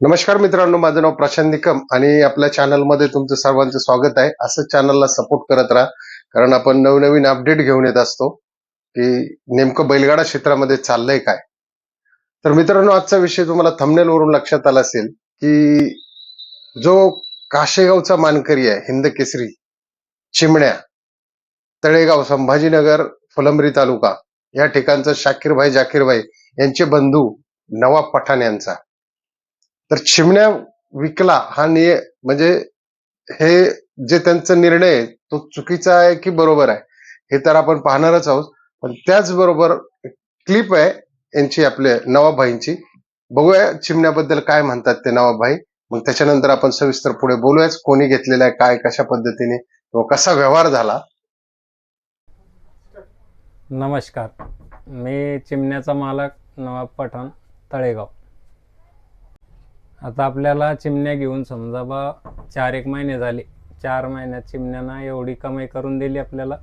नमस्कार मित्रांनो माझं नाव प्रशांत निकम आणि आपल्या चॅनलमध्ये तुमचं सर्वांचं स्वागत आहे. असं चॅनलला सपोर्ट करत राहा कारण आपण नवनवीन अपडेट घेऊन येत असतो की नेमकं बैलगाडा क्षेत्रामध्ये चाललंय काय. तर मित्रांनो आजचा विषय तुम्हाला thumbnail वरून लक्षात आला असेल की जो काशेगावचा मानकरी आहे हिंद केसरी चिमण्या तळेगाव संभाजीनगर फुलंब्री तालुका या ठिकाणचं शाकीरभाई जाकीरभाई यांचे बंधू नवाब पठाण यांचा. तर चिमण्या विकला हा निय म्हणजे हे जे त्यांचा निर्णय आहे तो चुकीचा आहे की बरोबर आहे? हे तर आपण पाहणारच आहोत. पण त्याचबरोबर क्लिप आहे यांची आपले नवाबभाईंची बघूया चिमण्याबद्दल काय म्हणतात ते नवाबाई. मग त्याच्यानंतर आपण सविस्तर पुढे बोलूयाच. कोणी घेतलेलं आहे काय कशा पद्धतीने? किंवा कसा व्यवहार झाला? नमस्कार. मी चिमण्याचा मालक नवाब पठाण तळेगाव. आता आपल्याला चिमण्या घेऊन समजा बा चार एक महिने झाले. चार महिन्यात चिमण्यानं एवढी कमाई करून दिली आपल्याला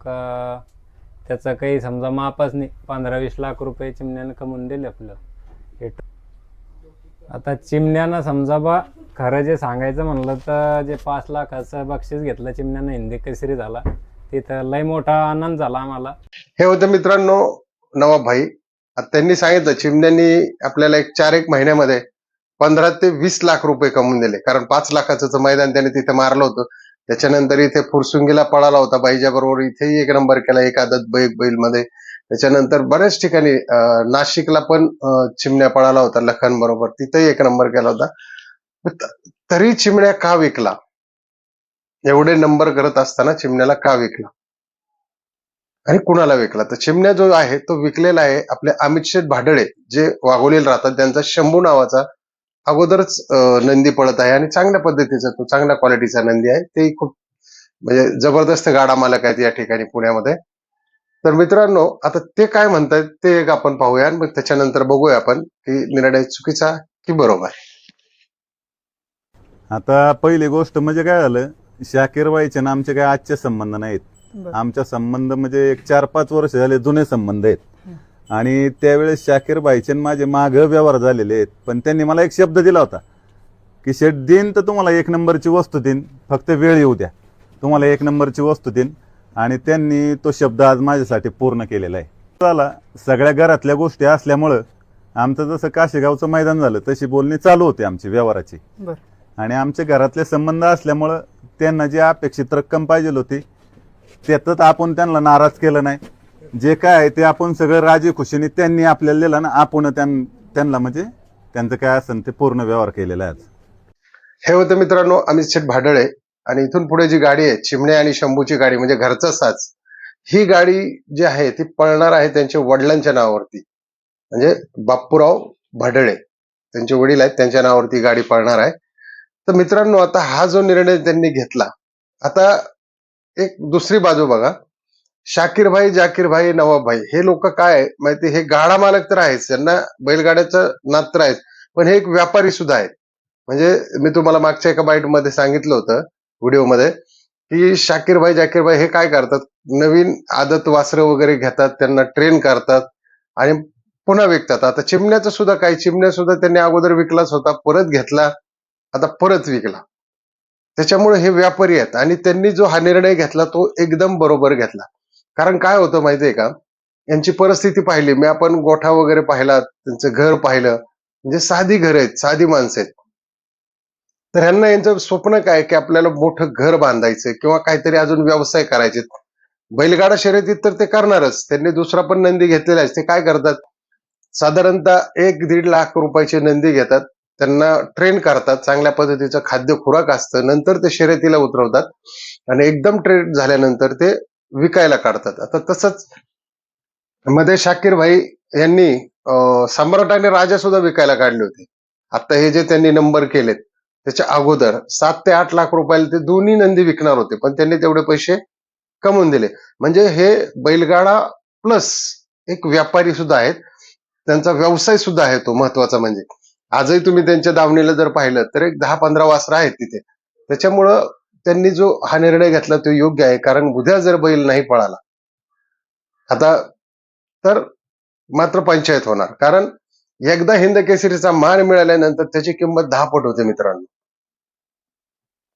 का त्याचं काही समजा मापच नाही. पंधरा वीस लाख रुपये चिमण्यानं कमवून दिले आपलं. हे आता चिमण्यानं समजा बा खरं जे सांगायचं म्हणलं तर जे पाच लाखाचं बक्षीस घेतलं चिमण्यानं हिंदी केसरी झाला तिथं लय मोठा आनंद झाला आम्हाला. हे होतं मित्रांनो नवाब भाई. त्यांनी सांगितलं चिमण्यांनी आपल्याला एक चार एक महिन्यामध्ये पंधरा ते वीस लाख रुपये कमवून दिले. कारण पाच लाखाचं मैदान त्याने तिथे मारलं होतं त्याच्यानंतर इथे फुरसुंगीला पळाला होता बाईच्या बरोबर इथेही एक नंबर केला एक आदत बैक बैलमध्ये त्याच्यानंतर बऱ्याच ठिकाणी नाशिकला पण चिमण्या पळाला होता लखन बरोबर तिथेही एक नंबर केला होता. तरी चिमण्या का विकला? एवढे नंबर करत असताना चिमण्याला का विकला? आणि कुणाला विकला? तर चिमण्या जो आहे तो विकलेला आहे आपले अमित शेठ भाडळे जे वाघोलीला राहतात. त्यांचा शंभू नावाचा अगोदरच नंदी पळत आहे आणि चांगल्या पद्धतीचा तो चांगल्या क्वालिटीचा नंदी आहे. ते खूप म्हणजे जबरदस्त गाडा मालक आहेत या ठिकाणी पुण्यामध्ये. तर मित्रांनो आता ते काय म्हणतात ते एक आपण पाहूया आणि मग त्याच्यानंतर बघूया आपण की निर्णय चुकीचा की बरोबर. आता पहिली गोष्ट म्हणजे काय झालं शाकीर बाईचे ना आमचे काय आजचे संबंध नाहीत. आमच्या संबंध म्हणजे एक चार पाच वर्ष झाले जुने संबंध आहेत. आणि त्यावेळेस शाकीर आणि माझे माग व्यवहार झालेले आहेत. पण त्यांनी मला एक शब्द दिला होता की शेठ देईन तर तुम्हाला एक नंबरची वस्तू देईन फक्त वेळ येऊ द्या. तुम्हाला एक नंबरची वस्तू देईन. आणि त्यांनी तो शब्द आज माझ्यासाठी पूर्ण केलेला आहे. झाला सगळ्या घरातल्या गोष्टी असल्यामुळं आमचं जसं काशेगावचं मैदान झालं तशी बोलणी चालू होती आमची व्यवहाराची. बर. आणि आमच्या घरातले संबंध असल्यामुळं त्यांना जी अपेक्षित रक्कम पाहिजे होती त्यातच आपण त्यांना नाराज केलं नाही. जे काय आहे ते आपण सगळं राजे खुशीने त्यांनी आपल्याला दिलं ना आपण त्यांना म्हणजे त्यांचं काय असेल ते पूर्ण व्यवहार केलेला आहे हे होतं मित्रांनो अमित शेठ भाडळे आणि इथून पुढे जी गाडी आहे चिमणे आणि शंभूची गाडी म्हणजे घरचा साच ही गाडी जी आहे ती पळणार आहे त्यांच्या वडिलांच्या नावावरती. म्हणजे बाप्पूराव भाडळे त्यांचे वडील आहेत त्यांच्या नावावरती गाडी पळणार आहे. तर मित्रांनो आता हा जो निर्णय त्यांनी घेतला आता एक दुसरी बाजू बघा. शाकीरभाई जाकीरभाई नवाबभाई हे लोक काय माहिती हे गाडा मालक तर आहेच त्यांना बैलगाड्याचं नात तर आहेच पण हे एक व्यापारी सुद्धा आहेत. म्हणजे मी तुम्हाला मागच्या एका बाईटमध्ये सांगितलं होतं व्हिडिओमध्ये की शाकीरभाई जाकीरभाई हे काय करतात? नवीन आदत वासरं वगैरे घेतात त्यांना ट्रेन करतात आणि पुन्हा विकतात. आता चिमण्याचं सुद्धा काय चिमण्या सुद्धा त्यांनी अगोदर विकलाच होता परत घेतला आता परत विकला. त्याच्यामुळे हे व्यापारी आहेत आणि त्यांनी जो हा निर्णय घेतला तो एकदम बरोबर घेतला. कारण काय होतं माहितीये का? यांची परिस्थिती पाहिली. मी आपण गोठा वगैरे पाहिला त्यांचं घर पाहिलं. म्हणजे साधी घर आहेत साधी माणसं आहेत. तर ह्यांना यांचं स्वप्न काय? की आपल्याला मोठं घर बांधायचं किंवा काहीतरी अजून व्यवसाय करायचे बैलगाडा शर्यतीत तर ते करणारच. त्यांनी दुसरा पण नंदी घेतलेला आहे. ते काय करतात? साधारणतः एक दीड लाख रुपयाची नंदी घेतात. त्यांना ट्रेन करतात. चांगल्या पद्धतीचं खाद्य खुराक असतं. नंतर ते शर्यतीला उतरवतात. आणि एकदम ट्रेन झाल्यानंतर ते विकायला काढतात. आता तसंच मध्ये शाकीर भाई यांनी सम्राट आणि राजा सुद्धा विकायला काढले होते. आता हे जे त्यांनी नंबर केलेत त्याच्या अगोदर सात ते आठ लाख रुपयाला ते दोन्ही नंदी विकणार होते पण त्यांनी तेवढे पैसे कमवून दिले. म्हणजे हे बैलगाडा प्लस एक व्यापारी सुद्धा आहेत त्यांचा व्यवसाय सुद्धा आहे तो महत्त्वाचा म्हणजे. आजही तुम्ही त्यांच्या दावणीला जर पाहिलं तर एक दहा पंधरा वासरं आहेत तिथे. त्याच्यामुळं त्यांनी जो हा निर्णय घेतला तो योग्य आहे. कारण उद्या जर बैल नाही पळाला आता तर मात्र पंचायत होणार. कारण एकदा हिंद केसरीचा मान मिळाल्यानंतर त्याची किंमत दहा पट होते मित्रांनो.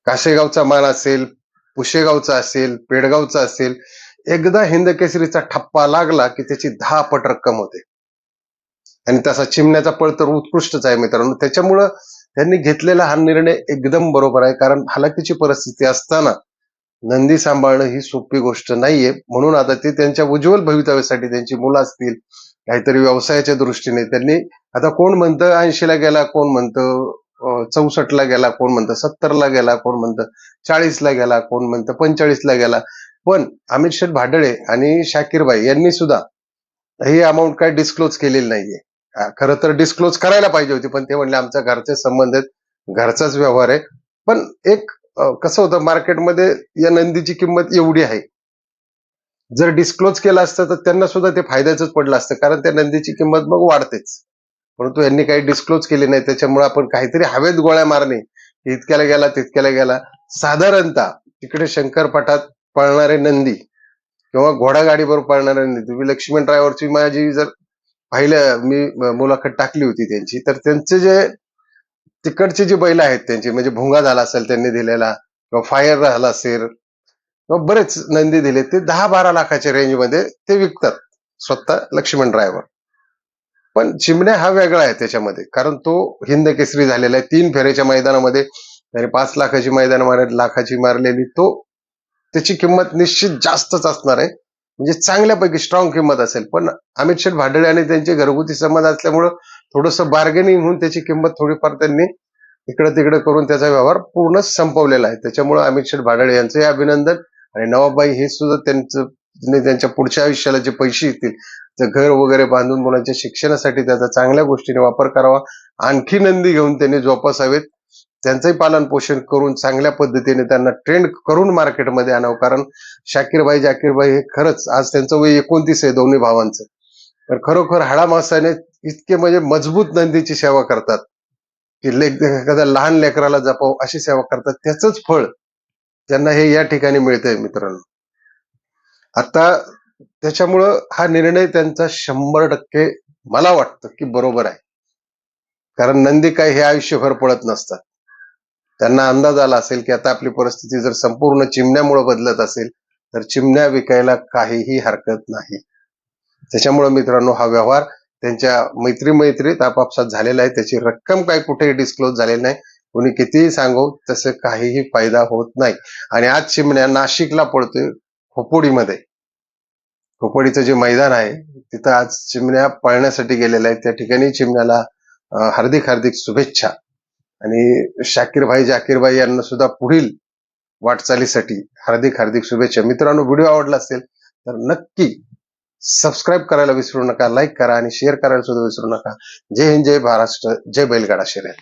काशेगावचा मान असेल पुशेगावचा असेल पेडगावचा असेल एकदा हिंद केसरीचा ठप्पा लागला की त्याची दहा पट रक्कम होते. आणि तसा चिमण्याचा पळ तर उत्कृष्टच आहे मित्रांनो. त्याच्यामुळं त्यांनी घेतलेला हा निर्णय एकदम बरोबर आहे. कारण हालाकीची परिस्थिती असताना नंदी सांभाळणं ही सोपी गोष्ट नाहीये. म्हणून आता ते त्यांच्या उज्ज्वल भवितव्यासाठी त्यांची मुलं असतील काहीतरी व्यवसायाच्या दृष्टीने त्यांनी आता कोण म्हणतं ऐंशीला गेला कोण म्हणतं चौसष्टला गेला कोण म्हणतं सत्तरला गेला कोण म्हणतं चाळीसला गेला कोण म्हणतं पंचेचाळीसला गेला. पण अमित शेठ भाडळे आणि शाकीरबाई यांनी सुद्धा ही अमाऊंट काय डिस्क्लोज केलेली नाहीये. खरं तर डिस्क्लोज करायला पाहिजे होती पण ते म्हणले आमच्या घरचे संबंध आहेत घरचाच व्यवहार आहे. पण एक कसं होतं मार्केटमध्ये या नंदीची किंमत एवढी आहे. जर डिस्क्लोज केलं असतं तर त्यांना सुद्धा ते फायद्याचंच पडलं असतं कारण त्या नंदीची किंमत मग वाढतेच. परंतु यांनी काही डिस्क्लोज केली नाही त्याच्यामुळे आपण काहीतरी हवेत गोळ्या मारणे इतक्याला गेला तितक्याला गेला. साधारणतः तिकडे शंकरपाठात पळणारे नंदी किंवा घोडागाडीवर पळणारे नंदी तुम्ही लक्ष्मण ड्रायव्हरची माझी जर पाहिलं मी मुलाखत टाकली होती त्यांची. तर त्यांचे जे तिकडचे जे बैल आहेत त्यांचे म्हणजे भुंगा झाला असेल त्यांनी दिलेला किंवा फायर झाला असेल किंवा बरेच नंदी दिले ते दहा बारा लाखाच्या रेंजमध्ये ते विकतात स्वतः लक्ष्मण ड्रायव्हर पण चिमण्या हा वेगळा आहे त्याच्यामध्ये कारण तो हिंद केसरी झालेला आहे. तीन फेऱ्याच्या मैदानामध्ये त्याने पाच लाखाची मैदान मार लाखाची मारलेली तो त्याची किंमत निश्चित जास्तच असणार आहे. म्हणजे चांगल्यापैकी स्ट्रॉंग किंमत असेल. पण अमित शेठ भाडळे आणि त्यांचे घरगुती संबंध असल्यामुळं थोडंसं बार्गेनिंग होऊन त्याची किंमत थोडीफार त्यांनी इकडे तिकडे करून त्याचा व्यवहार पूर्ण संपवलेला आहे. त्याच्यामुळे अमित शेठ भाडळे यांचंही अभिनंदन आणि नवाबाई हे सुद्धा त्यांचं त्यांच्या पुढच्या आयुष्याला जे पैसे येतील घर वगैरे बांधून मुलांच्या शिक्षणासाठी त्याचा चांगल्या गोष्टीने वापर करावा. आणखी नंदी घेऊन त्यांनी जोपासावेत. त्यांचंही पालन पोषण करून चांगल्या पद्धतीने त्यांना ट्रेंड करून मार्केटमध्ये आणावं. कारण शाकीरबाई जाकीरबाई हे खरंच आज त्यांचं वय एकोणतीस आहे दोन्ही भावांचं. तर खरोखर हाडामासाने इतके म्हणजे मजबूत नंदीची सेवा करतात की लेख एखाद्या लहान लेकराला जपाव अशी सेवा करतात. त्याचंच फळ त्यांना हे या ठिकाणी मिळतंय मित्रांनो. आता त्याच्यामुळं हा निर्णय त्यांचा शंभर टक्के मला वाटतं की बरोबर आहे. कारण नंदी काय हे आयुष्यभर पळत नसतात. त्यांना अंदाज आला असेल की आता आपली परिस्थिती जर संपूर्ण चिमण्यामुळे बदलत असेल तर चिमण्या विकायला काहीही हरकत नाही. त्याच्यामुळे मित्रांनो हा व्यवहार त्यांच्या मैत्री मैत्रीत आपापसात झालेला आहे. त्याची रक्कम काय कुठेही डिस्क्लोज झालेली नाही. कोणी कितीही सांगो तसं काहीही फायदा होत नाही. आणि आज चिमण्या नाशिकला पळतोय खोपोडीमध्ये. खोपोडीचं जे मैदान आहे तिथं आज चिमण्या पळण्यासाठी गेलेल्या आहेत त्या ठिकाणी चिमण्याला हार्दिक हार्दिक शुभेच्छा. आणि शाकीरभाई जाकीरभाई यांना सुद्धा पुढील वाटचालीसाठी हार्दिक हार्दिक शुभेच्छा. मित्रांनो व्हिडिओ आवडला असेल तर नक्की सबस्क्राईब करायला विसरू नका लाईक करा आणि शेअर करायला सुद्धा विसरू नका. जय हिंद जय महाराष्ट्र जय बैलगाडा शर्यत.